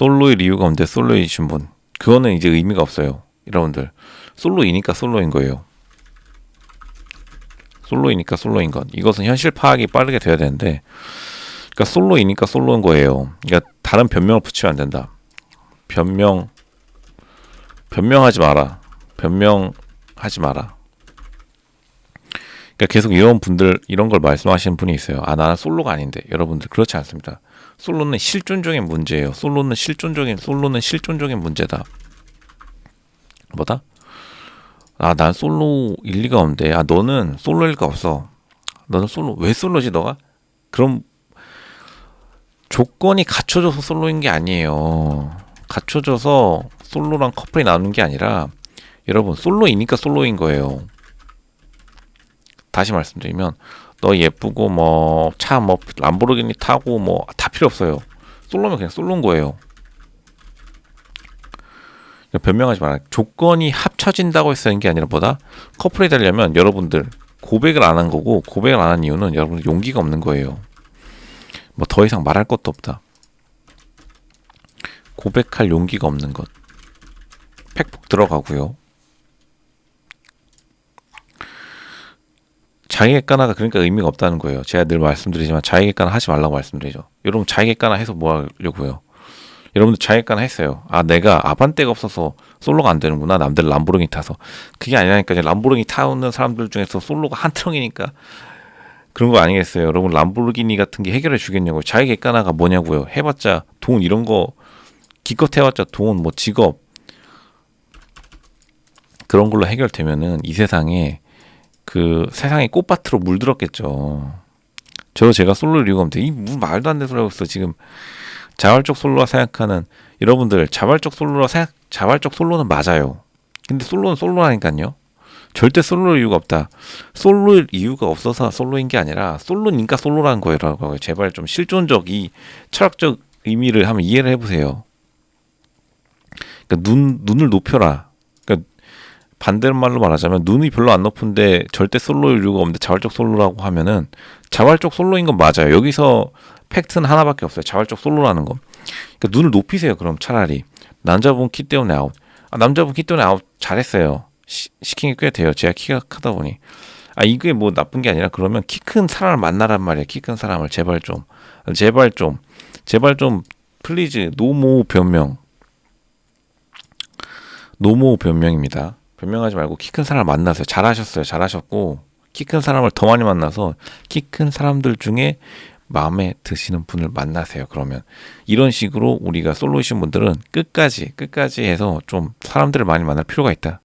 솔로일 이유가 없는데 솔로이신 분. 그거는 이제 의미가 없어요 여러분들. 솔로이니까 솔로인 거예요. 솔로이니까 솔로인 것. 이것은 현실 파악이 빠르게 돼야 되는데 그러니까 솔로이니까 솔로인 거예요. 그러니까 다른 변명을 붙이면 안 된다. 변명 변명하지 마라. 변명하지 마라 그러니까 계속 이런 분들 이런 걸 말씀하시는 분이 있어요 아 나는 솔로가 아닌데 여러분들 그렇지 않습니다 솔로는 실존적인 문제예요. 솔로는 실존적인 솔로는 실존적인 문제다. 뭐다? 아, 난 솔로 일 리가 없는데. 아, 너는 솔로일 리가 없어. 너는 솔로 왜 솔로지 너가? 그럼 조건이 갖춰져서 솔로인 게 아니에요. 갖춰져서 솔로랑 커플이 나누는 게 아니라 여러분 솔로이니까 솔로인 거예요. 다시 말씀드리면 너 예쁘고 뭐차뭐 람보르기니 타고 뭐 다 필요 없어요. 솔로면 그냥 솔로인 거예요. 변명하지 마라. 조건이 합쳐진다고 해서 되는 게 아니라 뭐다? 커플이 되려면 여러분들 고백을 안 한 거고 고백을 안 한 이유는 여러분들 용기가 없는 거예요. 뭐 더 이상 말할 것도 없다. 고백할 용기가 없는 것. 팩폭 들어가고요. 자기객관화가 그러니까 의미가 없다는 거예요. 제가 늘 말씀드리지만 자기객관화 하지 말라고 말씀드리죠. 여러분 자기객관화 해서 뭐 하려고요? 여러분들 자기객관화 했어요. 아 내가 아반떼가 없어서 솔로가 안 되는구나. 남들 람보르기 타서 그게 아니라니까 이제 람보르기 타는 사람들 중에서 솔로가 한 트럭이니까 그런 거 아니겠어요. 여러분 람보르기니 같은 게 해결해 주겠냐고요. 자기객관화가 뭐냐고요. 해봤자 돈 이런 거 기껏 해봤자 돈 뭐 직업 그런 걸로 해결되면은 이 세상에 그 세상의 꽃밭으로 물들었겠죠. 저도 제가 솔로일 이유가 없는데 이뭐 말도 안 되는 소리 하고 있어 지금 자발적 솔로라 생각하는 여러분들 자발적 솔로라 생각 자발적 솔로는 맞아요. 근데 솔로는 솔로라니까요. 절대 솔로일 이유가 없다. 솔로일 이유가 없어서 솔로인 게 아니라 솔로니까 솔로라는 거예요. 제발 좀 실존적 이 철학적 의미를 한번 이해를 해보세요. 그러니까 눈 눈을 높여라. 반대말로 말하자면 눈이 별로 안 높은데 절대 솔로일 이유가 없는데 자발적 솔로라고 하면은 자발적 솔로인 건 맞아요. 여기서 팩트는 하나밖에 없어요. 자발적 솔로라는 거. 그러니까 눈을 높이세요. 그럼 차라리 남자분 키 때문에 아웃. 아, 남자분 키 때문에 아웃 잘했어요. 시, 시킨 게 꽤 돼요. 제가 키가 크다 보니. 아 이게 뭐 나쁜 게 아니라 그러면 키 큰 사람을 만나란 말이에요. 키큰 사람을 제발 좀, 제발 좀, 제발 좀 플리즈 노모 변명. 노모 변명입니다. 변명하지 말고 키 큰 사람 만나세요. 잘하셨어요. 잘하셨고 키 큰 사람을 더 많이 만나서 키 큰 사람들 중에 마음에 드시는 분을 만나세요. 그러면 이런 식으로 우리가 솔로이신 분들은 끝까지 끝까지 해서 좀 사람들을 많이 만날 필요가 있다.